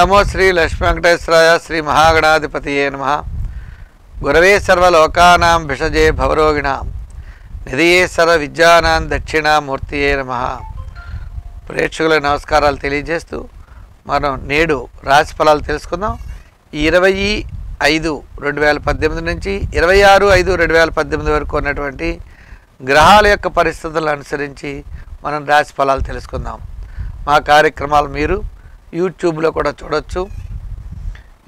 నమో శ్రీ లక్ష్మీ వెంకటేశ్వరాయ శ్రీ మహాగణాధిపతియే నమ. గురవే సర్వలోకానాం భిషజే భవరోగిణాం. నిధియే సర్వ విద్యానాం దక్షిణామూర్తియే నమ. ప్రేక్షకుల నమస్కారాలు తెలియజేస్తూ మనం నేడు రాశి ఫలాలు తెలుసుకుందాం. ఇరవై ఐదు రెండు వేల పద్దెనిమిది నుంచి ఇరవై ఆరు ఐదు రెండు వేల పద్దెనిమిది వరకు ఉన్నటువంటి గ్రహాల యొక్క పరిస్థితులను అనుసరించి మనం రాశి ఫలాలు తెలుసుకుందాం. మా కార్యక్రమాలు మీరు యూట్యూబ్లో కూడా చూడొచ్చు.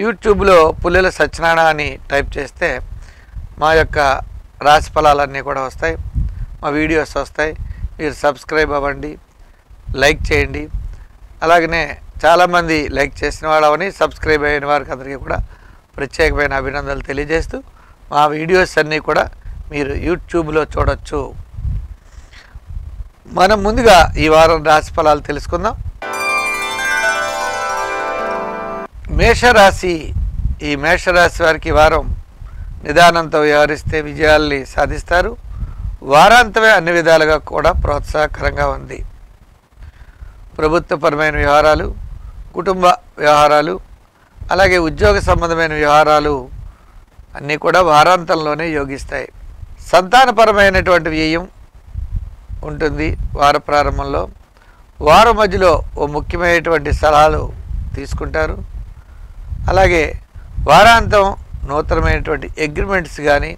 యూట్యూబ్లో పుల్లెల సత్యనారాయణ అని టైప్ చేస్తే మా యొక్క రాశి ఫలాలన్నీ కూడా వస్తాయి. మా వీడియోస్ వస్తాయి. మీరు సబ్స్క్రైబ్ అవ్వండి. లైక్ చేయండి. అలాగనే చాలామంది లైక్ చేసిన వాళ్ళవని సబ్స్క్రైబ్ అయిన వారికి అందరికీ కూడా ప్రత్యేకమైన అభినందనలు తెలియజేస్తూ మా వీడియోస్ అన్నీ కూడా మీరు యూట్యూబ్లో చూడొచ్చు. మనం ముందుగా ఈ వారం రాశి ఫలాలు తెలుసుకుందాం. మేషరాశి ఈ మేషరాశి వారికి వారం నిదానంతో వ్యవహరిస్తే విజయాల్ని సాధిస్తారు. వారాంతమే అన్ని విధాలుగా కూడా ప్రోత్సాహకరంగా ఉంది. ప్రభుత్వపరమైన వ్యవహారాలు కుటుంబ వ్యవహారాలు అలాగే ఉద్యోగ సంబంధమైన వ్యవహారాలు అన్నీ కూడా వారాంతంలోనే యోగిస్తాయి. సంతానపరమైనటువంటి వ్యయం ఉంటుంది వార ప్రారంభంలో. వారం మధ్యలో ఓ ముఖ్యమైనటువంటి సలహాలు తీసుకుంటారు. అలాగే వారాంతం నూతనమైనటువంటి అగ్రిమెంట్స్ కానీ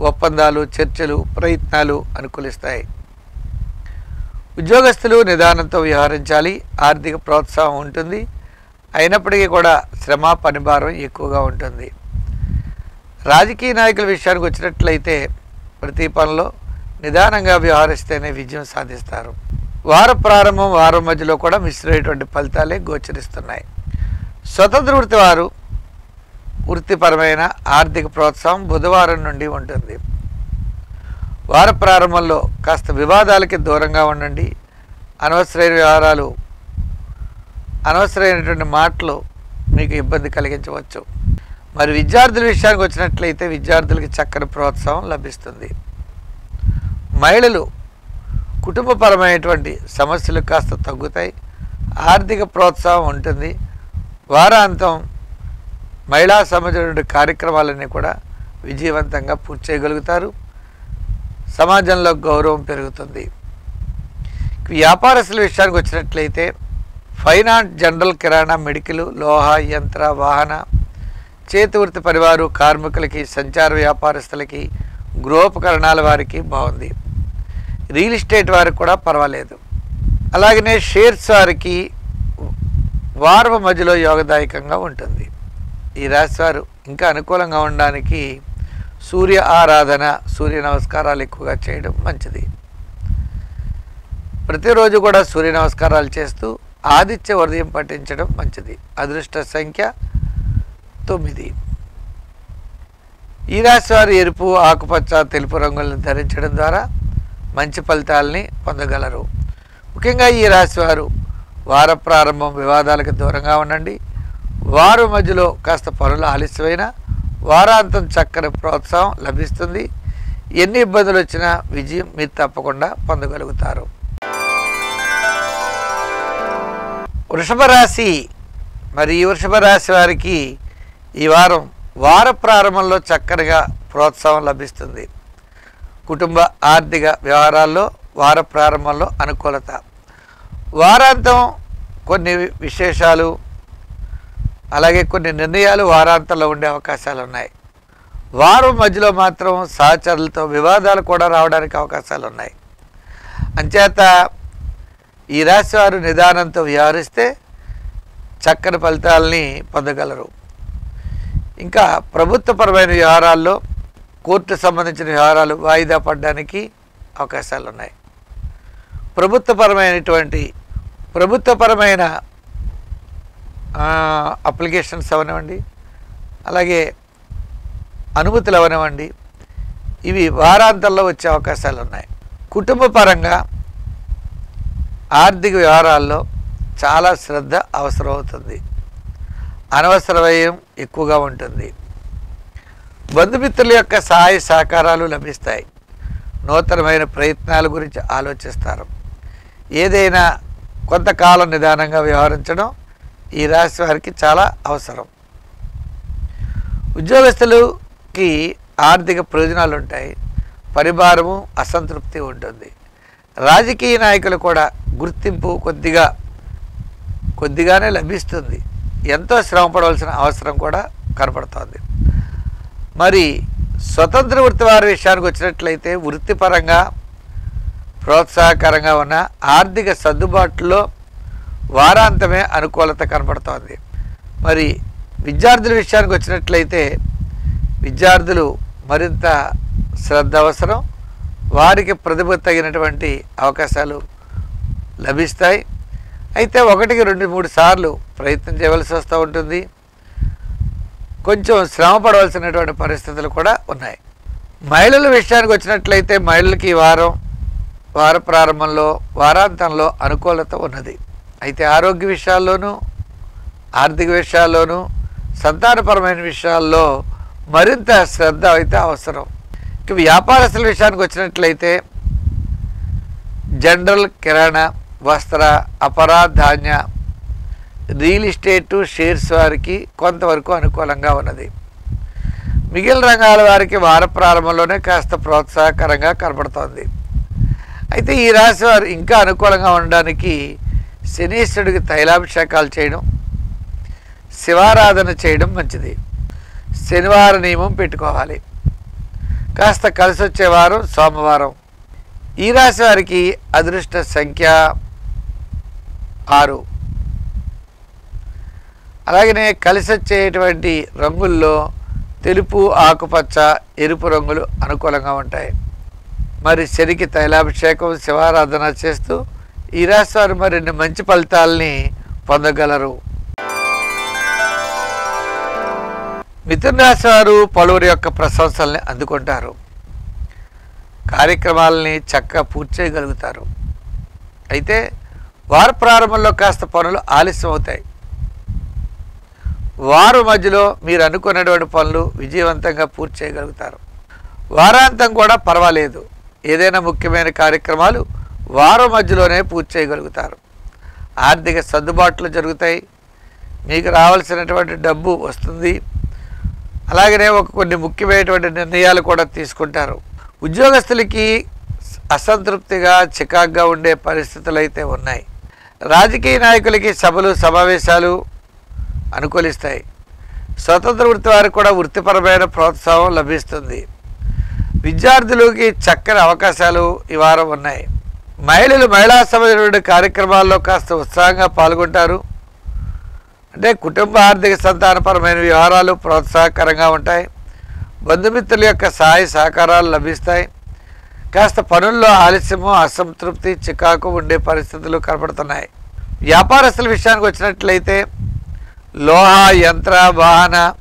ఒప్పందాలు చర్చలు ప్రయత్నాలు అనుకూలిస్తాయి. ఉద్యోగస్తులు నిదానంతో వ్యవహరించాలి ఆర్థిక ప్రోత్సాహం ఉంటుంది అయినప్పటికీ కూడా శ్రమ పనిభారం ఎక్కువగా ఉంటుంది. రాజకీయ నాయకుల విషయానికి వచ్చినట్లయితే ప్రతి పనిలో నిదానంగా వ్యవహరిస్తేనే విజయం సాధిస్తారు. వార ప్రారంభం వారం మధ్యలో కూడా మిశ్రమైనటువంటి ఫలితాలే గోచరిస్తున్నాయి. స్వతంత్ర వృత్తి వారు వృత్తిపరమైన ఆర్థిక ప్రోత్సాహం బుధవారం నుండి ఉంటుంది. వార ప్రారంభంలో కాస్త వివాదాలకి దూరంగా ఉండండి. అనవసరమైన వ్యవహారాలు అనవసరమైనటువంటి మాటలు మీకు ఇబ్బంది కలిగించవచ్చు. మరి విద్యార్థుల విషయానికి వచ్చినట్లయితే విద్యార్థులకి చక్కని ప్రోత్సాహం లభిస్తుంది. మహిళలు కుటుంబపరమైనటువంటి సమస్యలు కాస్త తగ్గుతాయి. ఆర్థిక ప్రోత్సాహం ఉంటుంది. వారాంతం మహిళా సంబంధించిన కార్యక్రమాలన్నీ కూడా విజయవంతంగా పూర్తి చేయగలుగుతారు. సమాజంలో గౌరవం పెరుగుతుంది. వ్యాపారస్తుల విషయానికి వచ్చినట్లయితే ఫైనాన్స్ జనరల్ కిరాణా మెడికల్ లోహ యంత్ర వాహన చేతివృత్తి పరివారు కార్మికులకి సంచార వ్యాపారస్తులకి గృహోపకరణాల వారికి బాగుంది. రియల్ ఎస్టేట్ వారికి కూడా పర్వాలేదు. అలాగనే షేర్స్ వారికి వార్వ మధ్యలో యోగదాయకంగా ఉంటుంది. ఈ రాశి వారు ఇంకా అనుకూలంగా ఉండడానికి సూర్య ఆరాధన సూర్య నమస్కారాలు ఎక్కువగా చేయడం మంచిది. ప్రతిరోజు కూడా సూర్య నమస్కారాలు చేస్తూ ఆదిత్య ఉదయం పఠించడం మంచిది. అదృష్ట సంఖ్య తొమ్మిది. ఈ రాశి వారు ఎరుపు ఆకుపచ్చ తెలుపు రంగులను ధరించడం ద్వారా మంచి ఫలితాలని పొందగలరు. ముఖ్యంగా ఈ రాశి వార ప్రారంభం వివాదాలకు దూరంగా ఉండండి. వారు మధ్యలో కాస్త పనులు ఆలస్యమైన వారాంతం చక్కని ప్రోత్సాహం లభిస్తుంది. ఎన్ని ఇబ్బందులు వచ్చినా విజయం మీరు తప్పకుండా పొందగలుగుతారు. వృషభ రాశి మరి ఈ వృషభ రాశి వారికి ఈ వారం వార ప్రారంభంలో చక్కనిగా ప్రోత్సాహం లభిస్తుంది. కుటుంబ ఆర్థిక వ్యవహారాల్లో వార ప్రారంభంలో అనుకూలత. వారాంతం కొన్ని విశేషాలు అలాగే కొన్ని నిర్ణయాలు వారాంతంలో ఉండే అవకాశాలు ఉన్నాయి. వారం మధ్యలో మాత్రం సహచరులతో వివాదాలు కూడా రావడానికి అవకాశాలు ఉన్నాయి. అంచేత ఈ రాశి వారు నిదానంతో వ్యవహరిస్తే చక్కని ఫలితాలని పొందగలరు. ఇంకా ప్రభుత్వపరమైన వ్యవహారాల్లో కోర్టు సంబంధించిన వ్యవహారాలు వాయిదా పడడానికి అవకాశాలు ఉన్నాయి. ప్రభుత్వపరమైనటువంటి ప్రభుత్వపరమైన అప్లికేషన్స్ అవనివ్వండి అలాగే అనుమతులు అవనివ్వండి ఇవి వారాంతంలో వచ్చే అవకాశాలు ఉన్నాయి కుటుంబ పరంగా ఆర్థిక వ్యవహారాల్లో చాలా శ్రద్ధ అవసరమవుతుంది. అనవసర వ్యయం ఎక్కువగా ఉంటుంది. బంధుమిత్రుల యొక్క సహాయ సహకారాలు లభిస్తాయి. నూతనమైన ప్రయత్నాల గురించి ఆలోచిస్తారు. ఏదైనా కొంతకాలం నిదానంగా వ్యవహరించడం ఈ రాశి వారికి చాలా అవసరం. ఉద్యోగస్తులకి ఆర్థిక ప్రయోజనాలు ఉంటాయి. పరిభారము అసంతృప్తి ఉంటుంది. రాజకీయ నాయకులు కూడా గుర్తింపు కొద్దిగా కొద్దిగానే లభిస్తుంది. ఎంతో శ్రమ పడవలసిన అవసరం కూడా కనపడుతోంది. మరి స్వతంత్ర వృత్తి వారి విషయానికి వచ్చినట్లయితే వృత్తిపరంగా ప్రోత్సాహకరంగా ఉన్న ఆర్థిక సర్దుబాటులో వారాంతమే అనుకూలత కనపడుతోంది. మరి విద్యార్థుల విషయానికి వచ్చినట్లయితే విద్యార్థులు మరింత శ్రద్ధ అవసరం వారికి ప్రతిభ తగినటువంటి అవకాశాలు లభిస్తాయి. అయితే ఒకటికి రెండు మూడు సార్లు ప్రయత్నం చేయవలసి వస్తూ ఉంటుంది. కొంచెం శ్రమ పడవలసినటువంటి పరిస్థితులు కూడా ఉన్నాయి. మహిళల విషయానికి వచ్చినట్లయితే మహిళలకి ఈ వారం వార ప్రారంభంలో వారాంతంలో అనుకూలత ఉన్నది. అయితే ఆరోగ్య విషయాల్లోనూ ఆర్థిక విషయాల్లోనూ సంతానపరమైన విషయాల్లో మరింత శ్రద్ధ అయితే అవసరం. ఇక వ్యాపారస్తుల విషయానికి వచ్చినట్లయితే జనరల్ కిరాణా వస్త్ర అపరా ధాన్య రియల్ ఎస్టేటు షేర్స్ వారికి కొంతవరకు అనుకూలంగా ఉన్నది. మిగిలిన రంగాల వారికి వార ప్రారంభంలోనే కాస్త ప్రోత్సాహకరంగా కనబడుతోంది. అయితే ఈ రాశి వారు ఇంకా అనుకూలంగా ఉండడానికి శనీశ్వరుడికి తైలాభిషేకాలు చేయడం శివారాధన చేయడం మంచిది. శనివార నియమం పెట్టుకోవాలి. కాస్త కలిసి వచ్చే వారం సోమవారం. ఈ రాశి వారికి అదృష్ట సంఖ్య ఆరు. అలాగనే కలిసి వచ్చేటువంటి రంగుల్లో తెలుపు ఆకుపచ్చ ఎరుపు రంగులు అనుకూలంగా ఉంటాయి. మరి శనికి తైలాభిషేకం శివారాధన చేస్తూ ఈ రాశి వారు మరిన్ని మంచి ఫలితాలని పొందగలరు? మిథున రాశి వారు పలువురి యొక్క ప్రశంసల్ని అందుకుంటారు. కార్యక్రమాలని చక్కగా పూర్తి చేయగలుగుతారు. అయితే వారు ప్రారంభంలో కాస్త పనులు ఆలస్యం అవుతాయి. వారు మధ్యలో మీరు అనుకున్నటువంటి పనులు విజయవంతంగా పూర్తి చేయగలుగుతారు. వారాంతం కూడా పర్వాలేదు. ఏదైనా ముఖ్యమైన కార్యక్రమాలు వారం మధ్యలోనే పూర్తి చేయగలుగుతారు. ఆర్థిక సర్దుబాట్లు జరుగుతాయి. మీకు రావాల్సినటువంటి డబ్బు వస్తుంది. అలాగనే ఒక కొన్ని ముఖ్యమైనటువంటి నిర్ణయాలు కూడా తీసుకుంటారు. ఉద్యోగస్తులకి అసంతృప్తిగా చికాగ్గా ఉండే పరిస్థితులు అయితే ఉన్నాయి. రాజకీయ నాయకులకి సభలు సమావేశాలు అనుకూలిస్తాయి. స్వతంత్ర వృత్తి వారికి కూడా వృత్తిపరమైన ప్రోత్సాహం లభిస్తుంది. విద్యార్థులకి చక్కని అవకాశాలు ఈ వారం ఉన్నాయి. మహిళలు మహిళా సంబంధించిన కార్యక్రమాల్లో కాస్త ఉత్సాహంగా పాల్గొంటారు. అంటే కుటుంబ ఆర్థిక సంతానపరమైన వ్యవహారాలు ప్రోత్సాహకరంగా ఉంటాయి. బంధుమిత్రుల యొక్క సహాయ సహకారాలు లభిస్తాయి. కాస్త పనుల్లో ఆలస్యము అసంతృప్తి చికాకు ఉండే పరిస్థితులు కనపడుతున్నాయి. వ్యాపారస్తుల విషయానికి వచ్చినట్లయితే లోహ యంత్ర వాహన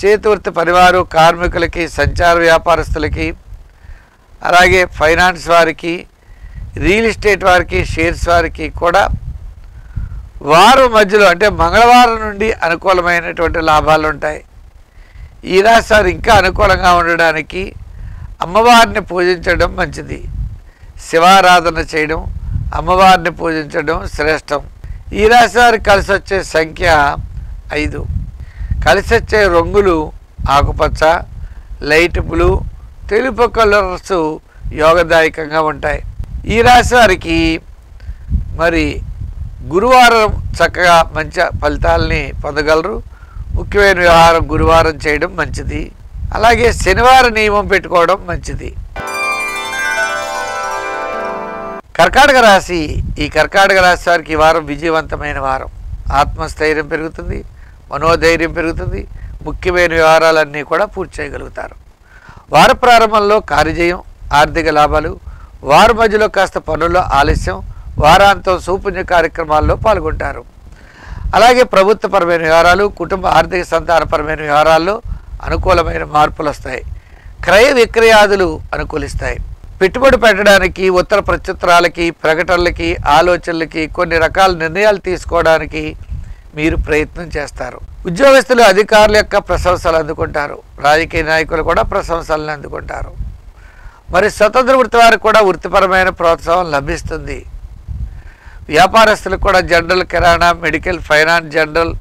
చేతివృత్తి పరివారు కార్మికులకి సంచార వ్యాపారస్తులకి అలాగే ఫైనాన్స్ వారికి రియల్ ఎస్టేట్ వారికి షేర్స్ వారికి కూడా వారు మధ్యలో అంటే మంగళవారం నుండి అనుకూలమైనటువంటి లాభాలు ఉంటాయి. ఈ రాశి ఇంకా అనుకూలంగా ఉండడానికి అమ్మవారిని పూజించడం మంచిది. శివారాధన చేయడం అమ్మవారిని పూజించడం శ్రేష్టం. ఈ రాశి వారికి కలిసి వచ్చే సంఖ్య ఐదు. కలిసి వచ్చే రంగులు ఆకుపచ్చ లైట్ బ్లూ తెలుపు కలర్స్ యోగదాయకంగా ఉంటాయి. ఈ రాశి వారికి మరి గురువారం చక్కగా మంచి ఫలితాలని పొందగలరు. ముఖ్యమైన వ్యవహారం గురువారం చేయడం మంచిది. అలాగే శనివారం నియమం పెట్టుకోవడం మంచిది. కర్కాటక రాశి ఈ కర్కాటక రాశి వారికి ఈ వారం విజయవంతమైన వారం. ఆత్మస్థైర్యం పెరుగుతుంది. మనోధైర్యం పెరుగుతుంది. ముఖ్యమైన వ్యవహారాలన్నీ కూడా పూర్తి చేయగలుగుతారు. వార ప్రారంభంలో కార్యజయం ఆర్థిక లాభాలు వార మధ్యలో కాస్త పనుల్లో ఆలస్యం వారాంతం సూపుణ్య కార్యక్రమాల్లో పాల్గొంటారు. అలాగే ప్రభుత్వపరమైన వ్యవహారాలు కుటుంబ ఆర్థిక సంతానపరమైన వ్యవహారాల్లో అనుకూలమైన మార్పులు వస్తాయి. క్రయ విక్రయాదులు అనుకూలిస్తాయి. పెట్టుబడి పెట్టడానికి ఉత్తర ప్రత్యుత్తరాలకి ప్రకటనలకి ఆలోచనలకి కొన్ని రకాల నిర్ణయాలు తీసుకోవడానికి మీరు ప్రయత్నం చేస్తారు. ఉద్యోగస్తులు అధికారుల యొక్క ప్రశంసలు అందుకుంటారు. రాజకీయ నాయకులు కూడా ప్రశంసలను అందుకుంటారు. మరి స్వతంత్ర వృత్తి వారికి కూడా వృత్తిపరమైన ప్రోత్సాహం లభిస్తుంది. వ్యాపారస్తులకు కూడా general kirana medical finance general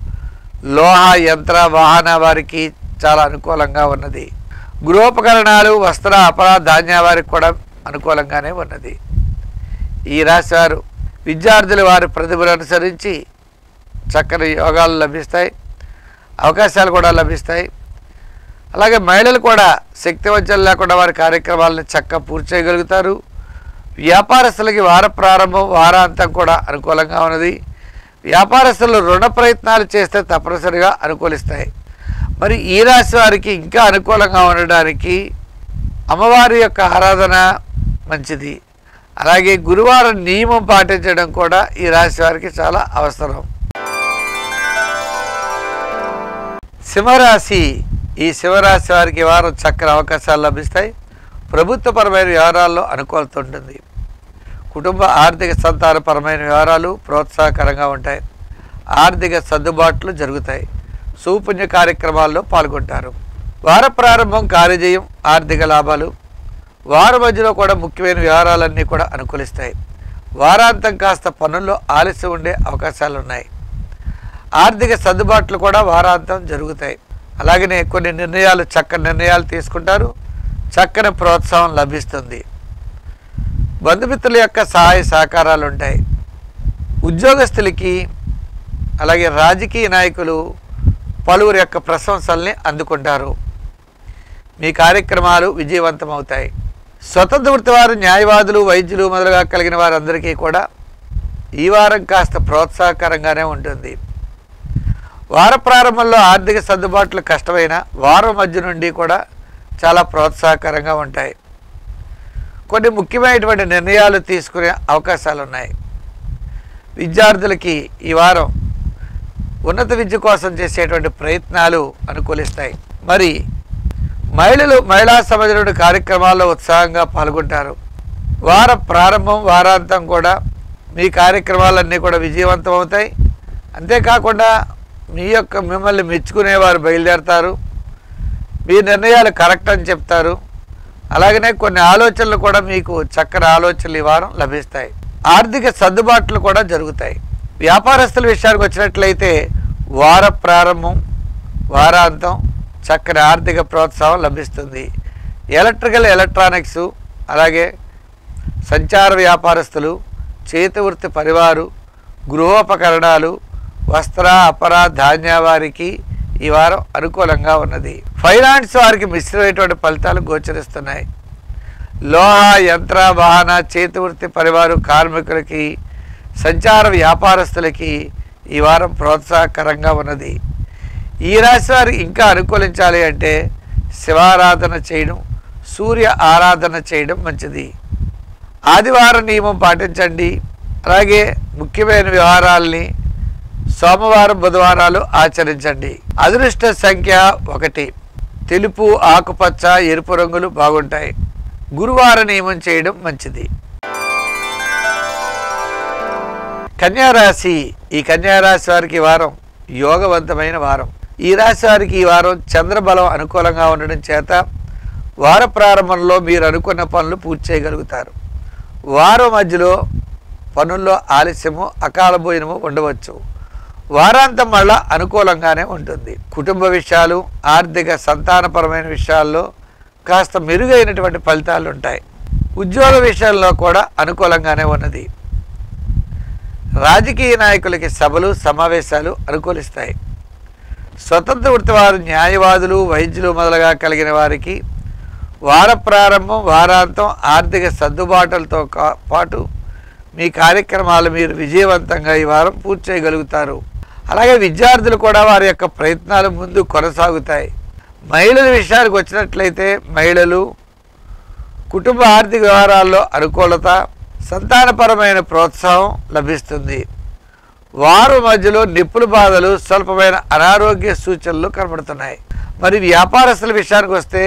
లోహ యంత్ర వాహన వారికి చాలా అనుకూలంగా ఉన్నది. గృహోపకరణాలు వస్త్ర అపరా ధాన్య వారికి కూడా అనుకూలంగానే ఉన్నది. ఈ రాశి వారు విద్యార్థులు వారి ప్రతిభను అనుసరించి చక్కని యోగాలు లభిస్తాయి అవకాశాలు కూడా లభిస్తాయి. అలాగే మహిళలు కూడా శక్తివంచన లేకుండా వారి కార్యక్రమాలను చక్కగా పూర్తి చేయగలుగుతారు. వ్యాపారస్తులకి వార ప్రారంభం వారాంతం కూడా అనుకూలంగా ఉన్నది. వ్యాపారస్తులు రుణ ప్రయత్నాలు చేస్తే తప్పనిసరిగా అనుకూలిస్తాయి. మరి ఈ రాశి వారికి ఇంకా అనుకూలంగా ఉండడానికి అమ్మవారి యొక్క ఆరాధన మంచిది. అలాగే గురువారం నియమం పాటించడం కూడా ఈ రాశి వారికి చాలా అవసరం. సింహరాశి ఈ సింహరాశి వారికి వారం చక్కని అవకాశాలు లభిస్తాయి. ప్రభుత్వపరమైన వ్యవహారాల్లో అనుకూలత ఉంటుంది. కుటుంబ ఆర్థిక సంతానపరమైన వ్యవహారాలు ప్రోత్సాహకరంగా ఉంటాయి. ఆర్థిక సర్దుబాట్లు జరుగుతాయి. సూపుణ్య కార్యక్రమాల్లో పాల్గొంటారు. వార ప్రారంభం కార్యజయం ఆర్థిక లాభాలు. వార మధ్యలో కూడా ముఖ్యమైన వ్యవహారాలన్నీ కూడా అనుకూలిస్తాయి. వారాంతం కాస్త పనుల్లో ఆలస్యం ఉండే అవకాశాలు ఉన్నాయి ఆర్థిక సర్దుబాట్లు కూడా వారాంతం జరుగుతాయి. అలాగనే కొన్ని నిర్ణయాలు చక్కని నిర్ణయాలు తీసుకుంటారు. చక్కని ప్రోత్సాహం లభిస్తుంది. బంధుమిత్రుల యొక్క సహాయ సహకారాలు ఉంటాయి. ఉద్యోగస్తులకి అలాగే రాజకీయ నాయకులు పలువురు యొక్క ప్రశంసల్ని అందుకుంటారు. మీ కార్యక్రమాలు విజయవంతమవుతాయి. స్వతంత్ర వృత్తి వారు న్యాయవాదులు వైద్యులు మొదలుగా కలిగిన వారందరికీ కూడా ఈ వారం కాస్త ప్రోత్సాహకరంగానే ఉంటుంది. వార ప్రారంభంలో ఆర్థిక సర్దుబాట్లు కష్టమైన వారం మధ్య నుండి కూడా చాలా ప్రోత్సాహకరంగా ఉంటాయి. కొన్ని ముఖ్యమైనటువంటి నిర్ణయాలు తీసుకునే అవకాశాలు ఉన్నాయి విద్యార్థులకి ఈ వారం ఉన్నత విద్య కోసం చేసేటువంటి ప్రయత్నాలు అనుకూలిస్తాయి. మరి మహిళలు మహిళా సమాజంలోని కార్యక్రమాల్లో ఉత్సాహంగా పాల్గొంటారు. వార ప్రారంభం వారాంతం కూడా మీ కార్యక్రమాలన్నీ కూడా విజయవంతం అవుతాయి. అంతేకాకుండా మీ యొక్క మిమ్మల్ని మెచ్చుకునేవారు బయలుదేరతారు. మీ నిర్ణయాలు కరెక్ట్ అని చెప్తారు. అలాగనే కొన్ని ఆలోచనలు కూడా మీకు చక్కని ఆలోచనలు ఈ వారం లభిస్తాయి. ఆర్థిక సర్దుబాట్లు కూడా జరుగుతాయి. వ్యాపారస్తుల విషయానికి వచ్చినట్లయితే వార ప్రారంభం వారాంతం చక్కని ఆర్థిక ప్రోత్సాహం లభిస్తుంది. ఎలక్ట్రికల్ ఎలక్ట్రానిక్స్ అలాగే సంచార వ్యాపారస్తులు చేతి వృత్తి పరివారు గృహోపకరణాలు వస్త్ర అపర ధాన్య వారికి ఈ వారం అనుకూలంగా ఉన్నది. ఫైనాన్స్ వారికి మిశ్రమైనటువంటి ఫలితాలు గోచరిస్తున్నాయి. లోహ యంత్ర వాహన చేతి వృత్తి పరివారు కార్మికులకి సంచార వ్యాపారస్తులకి ఈ వారం ప్రోత్సాహకరంగా ఉన్నది. ఈ రాశి వారు ఇంకా అనుకూలించాలి అంటే శివారాధన చేయడం సూర్య ఆరాధన చేయడం మంచిది. ఆదివారం నియమం పాటించండి. అలాగే ముఖ్యమైన వ్యవహారాల్ని సోమవారం బుధవారాలు ఆచరించండి. అదృష్ట సంఖ్య ఒకటి. తెలుపు ఆకుపచ్చ ఎరుపు రంగులు బాగుంటాయి. గురువార నియమం చేయడం మంచిది. కన్యారాశి. ఈ కన్యారాశి వారికి వారం యోగవంతమైన వారం. ఈ రాశి వారికి ఈ వారం చంద్రబలం అనుకూలంగా ఉండడం చేత వార ప్రారంభంలో మీరు అనుకున్న పనులు పూర్తి చేయగలుగుతారు. వారం మధ్యలో పనుల్లో ఆలస్యము అకాల భోజనము ఉండవచ్చు. వారాంతం మళ్ళా అనుకూలంగానే ఉంటుంది. కుటుంబ విషయాలు ఆర్థిక సంతానపరమైన విషయాల్లో కాస్త మెరుగైనటువంటి ఫలితాలు ఉంటాయి. ఉద్యోగ విషయంలో కూడా అనుకూలంగానే ఉన్నది. రాజకీయ నాయకులకి సభలు సమావేశాలు అనుకూలిస్తాయి. స్వతంత్ర వృత్తి వారు న్యాయవాదులు వైద్యులు మొదలుగా కలిగిన వారికి వార ప్రారంభం వారాంతం ఆర్థిక సర్దుబాటులతో పాటు మీ కార్యక్రమాలు మీరు విజయవంతంగా ఈ వారం పూర్తి చేయగలుగుతారు. అలాగే విద్యార్థులు కూడా వారి యొక్క ప్రయత్నాలు ముందు కొనసాగుతాయి. మహిళల విషయానికి వచ్చినట్లయితే మహిళలు కుటుంబ ఆర్థిక వ్యవహారాల్లో అనుకూలత సంతానపరమైన ప్రోత్సాహం లభిస్తుంది. వారు మధ్యలో నిప్పుల బాధలు స్వల్పమైన అనారోగ్య సూచనలు కనబడుతున్నాయి. మరి వ్యాపారస్తుల విషయానికి వస్తే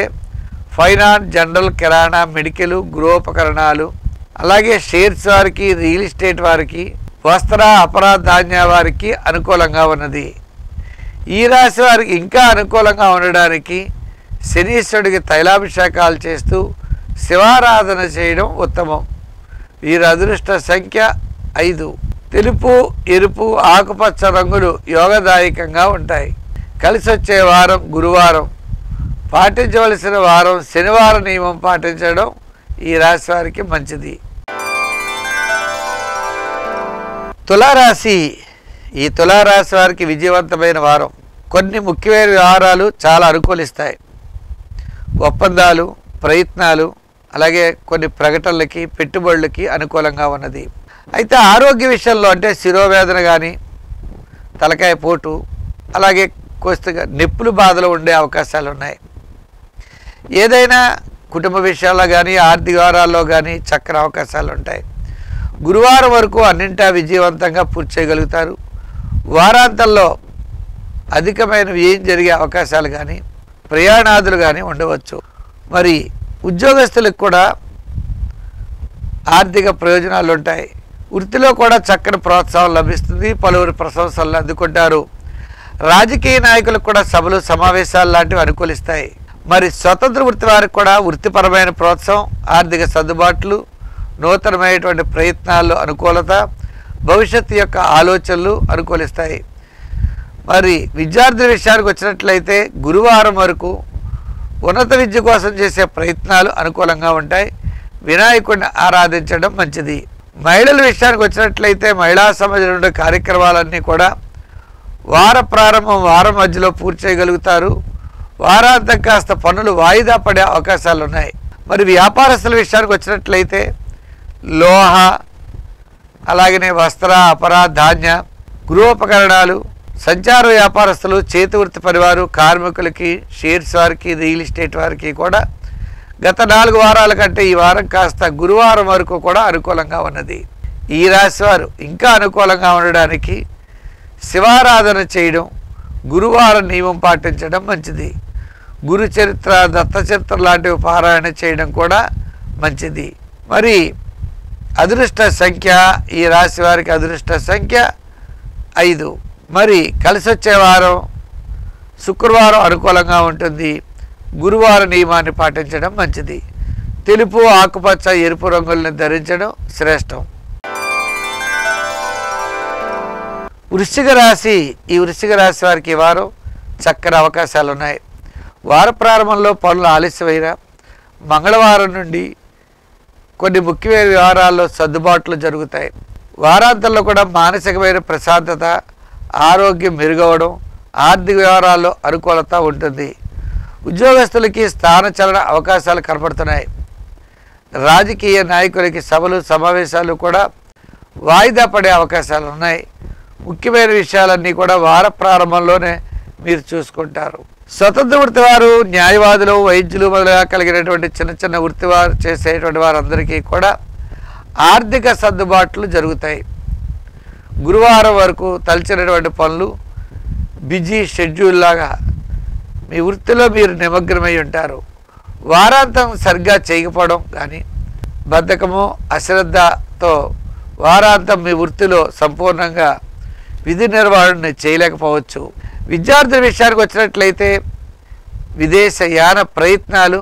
ఫైనాన్స్ జనరల్ కిరాణా మెడికల్ గృహోపకరణాలు అలాగే షేర్స్ వారికి రియల్ ఎస్టేట్ వారికి వస్త్ర అపరా ధాన్య వారికి అనుకూలంగా ఉన్నది. ఈ రాశి వారికి ఇంకా అనుకూలంగా ఉండడానికి శనీశ్వరుడికి తైలాభిషేకాలు చేస్తూ శివారాధన చేయడం ఉత్తమం. వీరి అదృష్ట సంఖ్య ఐదు. తెలుపు ఎరుపు ఆకుపచ్చ రంగులు యోగదాయకంగా ఉంటాయి. కలిసి వచ్చే వారం గురువారం. పాటించవలసిన వారం శనివారం నియమం పాటించడం ఈ రాశి వారికి మంచిది. తులారాశి ఈ తులారాశి వారికి విజయవంతమైన వారం. కొన్ని ముఖ్యమైన వ్యవహారాలు చాలా అనుకూలిస్తాయి. ఒప్పందాలు ప్రయత్నాలు అలాగే కొన్ని ప్రకటనలకి పెట్టుబడులకి అనుకూలంగా ఉన్నది. అయితే ఆరోగ్య విషయంలో అంటే శిరోవేదన కానీ తలకాయ పోటు అలాగే కొద్దిగా నొప్పులు బాధలు ఉండే అవకాశాలు ఉన్నాయి. ఏదైనా కుటుంబ విషయాల్లో కానీ ఆర్థిక వ్యవహారాల్లో కానీ చక్కని అవకాశాలు ఉంటాయి. గురువారం వరకు అన్నింటా విజయవంతంగా పూర్తి చేయగలుగుతారు. వారాంతంలో అధికమైన ఏం జరిగే అవకాశాలు కానీ ప్రయాణాదులు కానీ ఉండవచ్చు. మరి ఉద్యోగస్తులకు కూడా ఆర్థిక ప్రయోజనాలు ఉంటాయి. వృత్తిలో కూడా చక్కని ప్రోత్సాహం లభిస్తుంది. పలువురు ప్రశంసలు అందుకుంటారు. రాజకీయ నాయకులకు కూడా సభలు సమావేశాలు లాంటివి అనుకూలిస్తాయి. మరి స్వతంత్ర వృత్తి వారికి కూడా వృత్తిపరమైన ప్రోత్సాహం ఆర్థిక సర్దుబాట్లు నూతనమైనటువంటి ప్రయత్నాల్లో అనుకూలత భవిష్యత్తు యొక్క ఆలోచనలు అనుకూలిస్తాయి. మరి విద్యార్థుల విషయానికి వచ్చినట్లయితే గురువారం వరకు ఉన్నత విద్య కోసం చేసే ప్రయత్నాలు అనుకూలంగా ఉంటాయి. వినాయకుడిని ఆరాధించడం మంచిది. మహిళల విషయానికి వచ్చినట్లయితే మహిళా సమాజంలో కార్యక్రమాలన్నీ కూడా వార ప్రారంభం వారం మధ్యలో పూర్తి చేయగలుగుతారు. వారాంతం కాస్త పనులు వాయిదా పడే అవకాశాలు ఉన్నాయి మరి వ్యాపారస్తుల విషయానికి వచ్చినట్లయితే లోహ అలాగనే వస్త్ర అపర ధాన్య గృహోపకరణాలు సంచార వ్యాపారస్తులు చేతివృత్తి పరివారు కార్మికులకి షేర్స్ వారికి రియల్ ఎస్టేట్ వారికి కూడా గత నాలుగు వారాల కంటే ఈ వారం కాస్త గురువారం వరకు కూడా అనుకూలంగా ఉన్నది. ఈ రాశివారు ఇంకా అనుకూలంగా ఉండడానికి శివారాధన చేయడం గురువారం నియమం పాటించడం మంచిది. గురు చరిత్ర దత్త చరిత్ర లాంటివి పారాయణ చేయడం కూడా మంచిది. మరి అదృష్ట సంఖ్య ఈ రాశి వారికి అదృష్ట సంఖ్య ఐదు. మరి కలిసి వచ్చే వారం శుక్రవారం అనుకూలంగా ఉంటుంది. గురువారం నియమాన్ని పాటించడం మంచిది. తెలుపు ఆకుపచ్చ ఎరుపు రంగులను ధరించడం శ్రేష్టం. వృశ్చిక రాశి ఈ వృశ్చిక రాశి వారికి వారం చక్కని అవకాశాలు ఉన్నాయి వార ప్రారంభంలో పనులు ఆలస్యమైన మంగళవారం నుండి కొన్ని ముఖ్యమైన వ్యవహారాల్లో సర్దుబాట్లు జరుగుతాయి. వారాంతంలో కూడా మానసికమైన ప్రశాంతత ఆరోగ్యం మెరుగవడం ఆర్థిక వ్యవహారాల్లో అనుకూలత ఉంటుంది. ఉద్యోగస్తులకి స్థానచలన అవకాశాలు కనపడుతున్నాయి. రాజకీయ నాయకులకి సభలు సమావేశాలు కూడా వాయిదా పడే అవకాశాలు ఉన్నాయి. ముఖ్యమైన విషయాలన్నీ కూడా వార ప్రారంభంలోనే మీరు చూసుకుంటారు. స్వతంత్ర వృత్తి వారు న్యాయవాదులు వైద్యులు మొదలుగా కలిగినటువంటి చిన్న చిన్న వృత్తి వారు చేసేటువంటి వారందరికీ కూడా ఆర్థిక సర్దుబాట్లు జరుగుతాయి. గురువారం వరకు తలచినటువంటి పనులు బిజీ షెడ్యూల్ లాగా మీ వృత్తిలో మీరు నిమగ్నమై ఉంటారు. వారాంతం సరిగ్గా చేయకపోవడం కానీ బద్ధకము అశ్రద్ధతో వారాంతం మీ వృత్తిలో సంపూర్ణంగా విధి నిర్వహణ చేయలేకపోవచ్చు. విద్యార్థుల విషయానికి వచ్చినట్లయితే విదేశ యాన ప్రయత్నాలు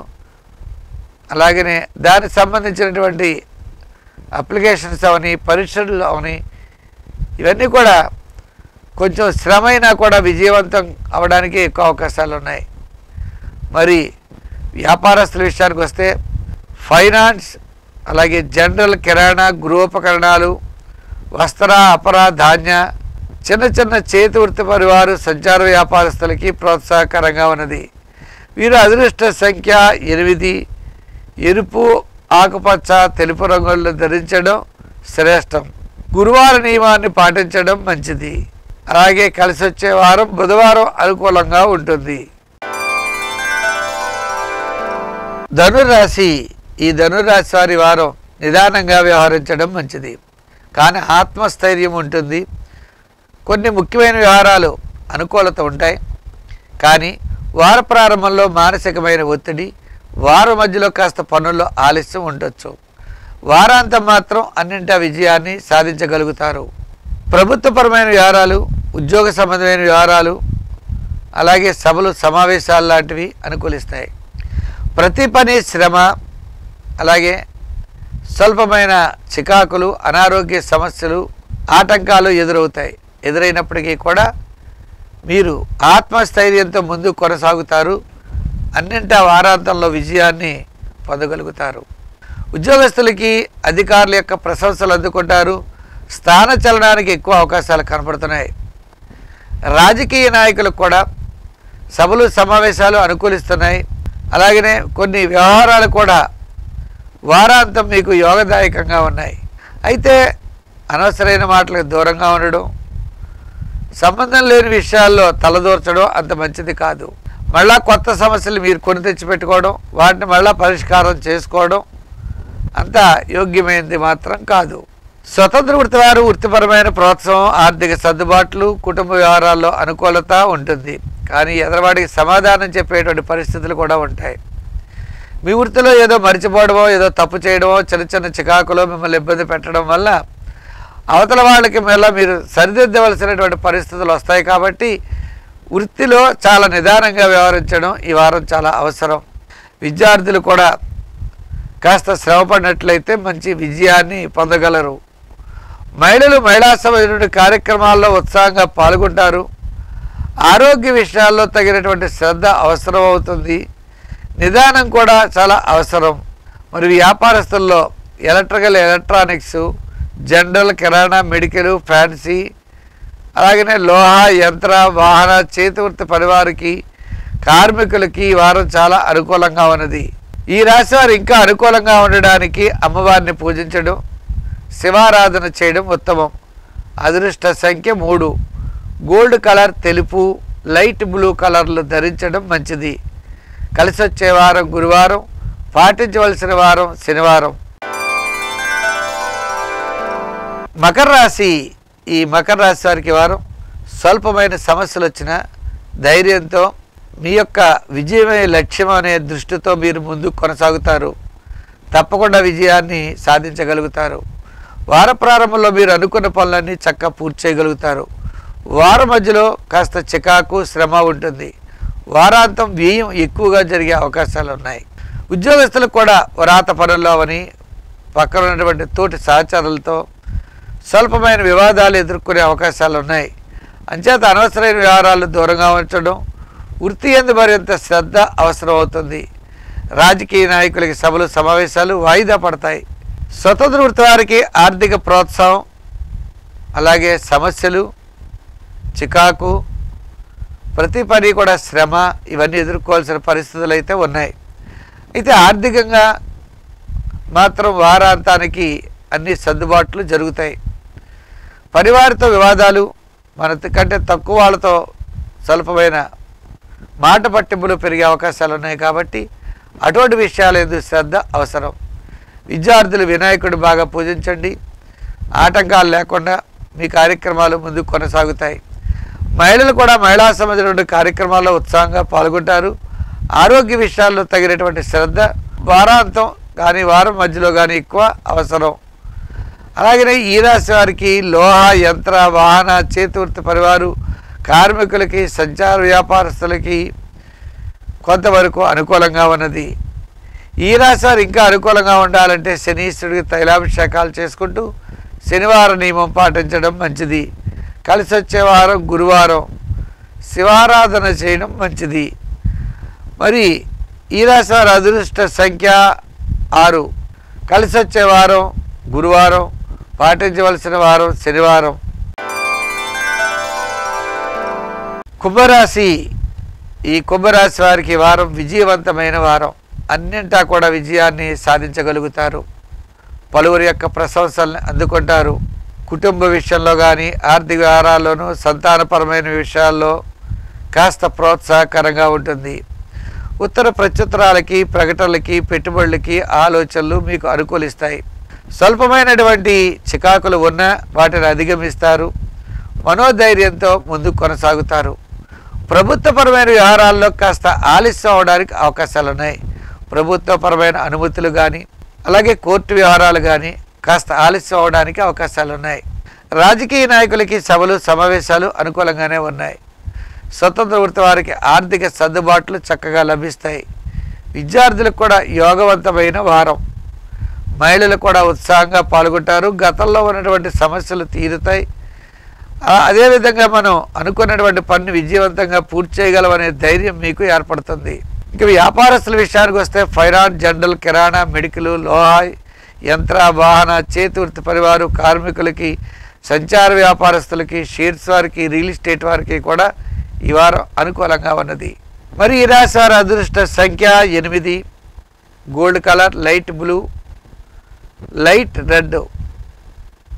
అలాగనే దానికి సంబంధించినటువంటి అప్లికేషన్స్ అవని పరీక్షలు అవని ఇవన్నీ కూడా కొంచెం శ్రమైనా కూడా విజయవంతం అవడానికి ఎక్కువ అవకాశాలు ఉన్నాయి. మరి వ్యాపారస్తుల విషయానికి వస్తే ఫైనాన్స్ అలాగే జనరల్ కిరాణా గృహోపకరణాలు వస్త్ర అపర ధాన్య చిన్న చిన్న చేతి వృత్తి పరివారు సంచార వ్యాపారస్తులకి ప్రోత్సాహకరంగా ఉన్నది. వీరు అదృష్ట సంఖ్య ఎనిమిది. ఎరుపు ఆకుపచ్చ తెలుపు రంగులను ధరించడం శ్రేష్టం. గురువార నియమాన్ని పాటించడం మంచిది. అలాగే కలిసి వచ్చే వారం బుధవారం అనుకూలంగా ఉంటుంది. ధనురాశి ఈ ధనురాశి వారి వారం నిదానంగా వ్యవహరించడం మంచిది. కానీ ఆత్మస్థైర్యం ఉంటుంది. కొన్ని ముఖ్యమైన వ్యవహారాలు అనుకూలత ఉంటాయి. కానీ వార ప్రారంభంలో మానసికమైన ఒత్తిడి వారం మధ్యలో కాస్త పనుల్లో ఆలస్యం ఉండొచ్చు. వారాంతం మాత్రం అన్నింటా విజయాన్ని సాధించగలుగుతారు. ప్రభుత్వపరమైన వ్యవహారాలు ఉద్యోగ సంబంధమైన వ్యవహారాలు అలాగే సభలు సమావేశాలు లాంటివి అనుకూలిస్తాయి. ప్రతి పని శ్రమ అలాగే స్వల్పమైన చికాకులు అనారోగ్య సమస్యలు ఆటంకాలు ఎదురవుతాయి. ఎదురైనప్పటికీ కూడా మీరు ఆత్మస్థైర్యంతో ముందు కొనసాగుతారు. అన్నింటా వారాంతంలో విజయాన్ని పొందగలుగుతారు. ఉద్యోగస్తులకి అధికారుల యొక్క ప్రశంసలు అందుకుంటారు. స్థాన చలనానికి ఎక్కువ అవకాశాలు కనపడుతున్నాయి రాజకీయ నాయకులకు కూడా సభలు సమావేశాలు అనుకూలిస్తున్నాయి. అలాగనే కొన్ని వ్యవహారాలు కూడా వారాంతం మీకు యోగదాయకంగా ఉన్నాయి. అయితే అనవసరమైన మాటలకు దూరంగా ఉండడం సంబంధం లేని విషయాల్లో తలదూర్చడం అంత మంచిది కాదు. మళ్ళా కొత్త సమస్యలు మీరు కొని తెచ్చిపెట్టుకోవడం వాటిని మళ్ళా పరిష్కారం చేసుకోవడం అంత యోగ్యమైనది మాత్రం కాదు. స్వతంత్ర వృత్తి వారు వృత్తిపరమైన ప్రోత్సాహం ఆర్థిక సర్దుబాట్లు కుటుంబ వ్యవహారాల్లో అనుకూలత ఉంటుంది. కానీ ఎదరవాడికి సమాధానం చెప్పేటువంటి పరిస్థితులు కూడా ఉంటాయి. మీ వృత్తిలో ఏదో మర్చిపోవడమో ఏదో తప్పు చేయడమో చిన్న చిన్న చికాకులో మిమ్మల్ని ఇబ్బంది పెట్టడం వల్ల అవతల వాళ్ళకి మళ్ళీ మీరు సరిదిద్దవలసినటువంటి పరిస్థితులు వస్తాయి కాబట్టి వృత్తిలో చాలా నిదానంగా వ్యవహరించడం ఈ వారం చాలా అవసరం. విద్యార్థులు కూడా కాస్త శ్రమపడినట్లయితే మంచి విజయాన్ని పొందగలరు. మహిళలు మహిళా సంబంధించిన కార్యక్రమాల్లో ఉత్సాహంగా పాల్గొంటారు. ఆరోగ్య విషయాల్లో తగినటువంటి శ్రద్ధ అవసరం అవుతుంది. నిదానం కూడా చాలా అవసరం. మరి వ్యాపారస్తుల్లో electrical electronics general kirana medical fancy అలాగనే లోహ యంత్ర వాహన చేతివృత్తి పనివారికి కార్మికులకి ఈ వారం చాలా అనుకూలంగా ఉన్నది. ఈ రాశి వారు ఇంకా అనుకూలంగా ఉండడానికి అమ్మవారిని పూజించడం శివారాధన చేయడం ఉత్తమం. అదృష్ట సంఖ్య మూడు. గోల్డ్ కలర్ తెలుపు లైట్ బ్లూ కలర్లు ధరించడం మంచిది. కలిసి వచ్చే వారం గురువారం పాటించవలసిన వారం శనివారం. మకర రాశి ఈ మకర రాశి వారికి వారం స్వల్పమైన సమస్యలు వచ్చిన ధైర్యంతో మీ యొక్క విజయమే లక్ష్యం అనే దృష్టితో మీరు ముందుకు కొనసాగుతారు. తప్పకుండా విజయాన్ని సాధించగలుగుతారు. వార ప్రారంభంలో మీరు అనుకున్న పనులన్నీ చక్కగా పూర్తి చేయగలుగుతారు. వారం మధ్యలో కాస్త చికాకు శ్రమ ఉంటుంది. వారాంతం వ్యయం ఎక్కువగా జరిగే అవకాశాలు ఉన్నాయి. ఉద్యోగస్తులకు కూడా వరాత పనుల్లో అని పక్కన ఉన్నటువంటి తోటి సహచరులతో స్వల్పమైన వివాదాలు ఎదుర్కొనే అవకాశాలు ఉన్నాయి అంచేత అనవసరమైన వ్యవహారాలు దూరంగా ఉంచడం వృత్తి ఎందు మరింత శ్రద్ధ అవసరం అవుతుంది రాజకీయ నాయకులకి సభలు సమావేశాలు వాయిదా పడతాయి. స్వతంత్ర వృత్తి వారికి ఆర్థిక ప్రోత్సాహం అలాగే సమస్యలు చికాకు ప్రతి పని కూడా శ్రమ ఇవన్నీ ఎదుర్కోవాల్సిన పరిస్థితులు అయితే ఉన్నాయి. అయితే ఆర్థికంగా మాత్రం వారాంతానికి అన్ని సర్దుబాట్లు జరుగుతాయి. పరివారితో వివాదాలు మన కంటే తక్కువ వాళ్ళతో స్వల్పమైన మాట పట్టింపులు పెరిగే అవకాశాలు ఉన్నాయి కాబట్టి అటువంటి విషయాలు ఎందుకు శ్రద్ధ అవసరం? విద్యార్థులు వినాయకుడు బాగా పూజించండి. ఆటంకాలు లేకుండా మీ కార్యక్రమాలు ముందుకు కొనసాగుతాయి. మహిళలు కూడా మహిళా సంబంధించిన కార్యక్రమాల్లో ఉత్సాహంగా పాల్గొంటారు. ఆరోగ్య విషయాల్లో తగినటువంటి శ్రద్ధ వారాంతం కానీ వారం మధ్యలో కానీ ఎక్కువ అవసరం. అలాగనే ఈ రాశి వారికి లోహ యంత్ర వాహన చేతివృత్తి పరివారు కార్మికులకి సంచార వ్యాపారస్తులకి కొంతవరకు అనుకూలంగా ఉన్నది. ఈ రాశి వారు ఇంకా అనుకూలంగా ఉండాలంటే శనీశ్వరుడికి తైలాభిషేకాలు చేసుకుంటూ శనివారం నియమం పాటించడం మంచిది. కలిసి వచ్చే వారం గురువారం శివారాధన చేయడం మంచిది. మరి ఈ రాశి వారి అదృష్ట సంఖ్య ఆరు. కలిసి వచ్చే వారం గురువారం పాటించవలసిన వారం శనివారం. కుంభరాశి ఈ కుంభరాశి వారికి వారం విజయవంతమైన వారం. అన్నింటా కూడా విజయాన్ని సాధించగలుగుతారు. పలువురి యొక్క ప్రశంసల్ని అందుకుంటారు. కుటుంబ విషయంలో కానీ ఆర్థిక వ్యవహారాల్లోనూ సంతానపరమైన విషయాల్లో కాస్త ప్రోత్సాహకరంగా ఉంటుంది. ఉత్తర ప్రత్యుత్తరాలకి ప్రకటనలకి పెట్టుబడులకి ఆలోచనలు మీకు అనుకూలిస్తాయి. స్వల్పమైనటువంటి చికాకులు ఉన్న వాటిని అధిగమిస్తారు. మనోధైర్యంతో ముందుకు కొనసాగుతారు. ప్రభుత్వపరమైన వ్యవహారాల్లో కాస్త ఆలస్యం అవడానికి అవకాశాలు ఉన్నాయి ప్రభుత్వపరమైన అనుమతులు కానీ అలాగే కోర్టు వ్యవహారాలు కానీ కాస్త ఆలస్యం అవడానికి అవకాశాలు ఉన్నాయి రాజకీయ నాయకులకి సభలు సమావేశాలు అనుకూలంగానే ఉన్నాయి. స్వతంత్ర వృత్తి వారికి ఆర్థిక సర్దుబాట్లు చక్కగా లభిస్తాయి. విద్యార్థులకు కూడా యోగవంతమైన వారం. మహిళలు కూడా ఉత్సాహంగా పాల్గొంటారు. గతంలో ఉన్నటువంటి సమస్యలు తీరుతాయి. అదేవిధంగా మనం అనుకున్నటువంటి పనిని విజయవంతంగా పూర్తి చేయగలమనే ధైర్యం మీకు ఏర్పడుతుంది. ఇక వ్యాపారస్తుల విషయానికి వస్తే ఫైనాన్స్ జనరల్ కిరాణా మెడికల్ లోహా యంత్ర వాహన చేతివృత్తి పరివారు కార్మికులకి సంచార వ్యాపారస్తులకి షేర్స్ వారికి రియల్ ఎస్టేట్ వారికి కూడా ఈ వారం అనుకూలంగా ఉన్నది. మరి ఈ రాశి వారి అదృష్ట సంఖ్య ఎనిమిది. Gold colour light blue light red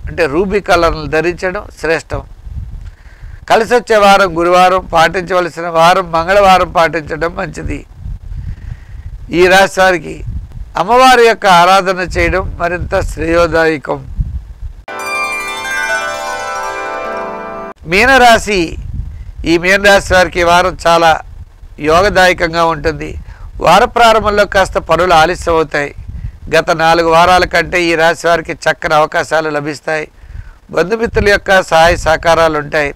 అంటే రూబీ కలర్ను ధరించడం శ్రేష్టం. కలిసి వచ్చే వారం గురువారం పాటించవలసిన వారం మంగళవారం పాటించడం మంచిది. ఈ రాశి వారికి అమ్మవారి యొక్క ఆరాధన చేయడం మరింత శ్రేయోదాయకం. మీనరాశి ఈ మీనరాశి వారికి ఈ వారం చాలా యోగదాయకంగా ఉంటుంది. వార ప్రారంభంలో కాస్త పనులు ఆలస్యం అవుతాయి గత నాలుగు వారాల కంటే ఈ రాశి వారికి చక్కని అవకాశాలు లభిస్తాయి. బంధుమిత్రుల యొక్క సహాయ సహకారాలు ఉంటాయి.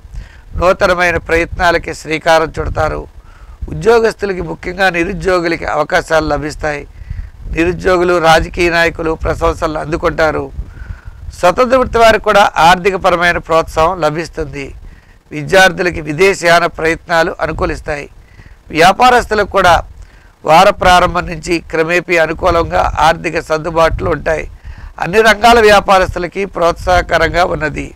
నూతనమైన ప్రయత్నాలకి శ్రీకారం చుడతారు. ఉద్యోగస్తులకి ముఖ్యంగా నిరుద్యోగులకి అవకాశాలు లభిస్తాయి. నిరుద్యోగులు రాజకీయ నాయకులు ప్రశంసలు అందుకుంటారు. స్వతంత్ర వృత్తి వారికి కూడా ఆర్థికపరమైన ప్రోత్సాహం లభిస్తుంది. విద్యార్థులకి విదేశీయాన ప్రయత్నాలు అనుకూలిస్తాయి. వ్యాపారస్తులకు కూడా వార ప్రారంభం నుంచి క్రమేపీ అనుకూలంగా ఆర్థిక సర్దుబాట్లు ఉంటాయి. అన్ని రంగాల వ్యాపారస్తులకి ప్రోత్సాహకరంగా ఉన్నది.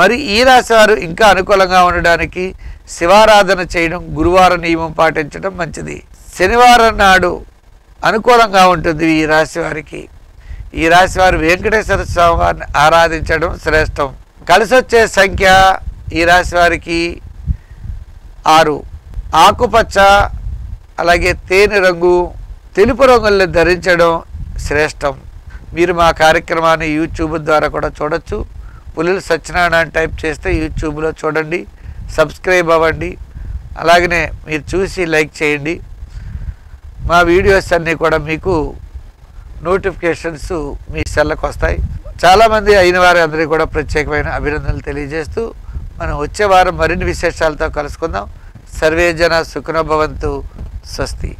మరి ఈ రాశి వారు ఇంకా అనుకూలంగా ఉండడానికి శివారాధన చేయడం గురువారం నియమం పాటించడం మంచిది. శనివారం నాడు అనుకూలంగా ఉంటుంది ఈ రాశి వారికి ఈ రాశి వారు వెంకటేశ్వర స్వామి వారిని ఆరాధించడం శ్రేష్టం. కలిసి వచ్చే సంఖ్య ఈ రాశి వారికి ఆరు. ఆకుపచ్చ అలాగే తేనె రంగు తెలుపు రంగుల్ని ధరించడం శ్రేష్టం. మీరు మా కార్యక్రమాన్ని యూట్యూబ్ ద్వారా కూడా చూడొచ్చు. పులులు సత్యనారాయణ టైప్ చేస్తే యూట్యూబ్లో చూడండి సబ్స్క్రైబ్ అవ్వండి. అలాగనే మీరు చూసి లైక్ చేయండి. మా వీడియోస్ అన్నీ కూడా మీకు నోటిఫికేషన్స్ మీ సెల్లకు వస్తాయి. చాలామంది అయిన వారి అందరికీ కూడా ప్రత్యేకమైన అభినందనలు తెలియజేస్తూ మనం వచ్చే వారం మరిన్ని విశేషాలతో కలుసుకుందాం. సర్వేజన సుఖనభవంతు सस्ती।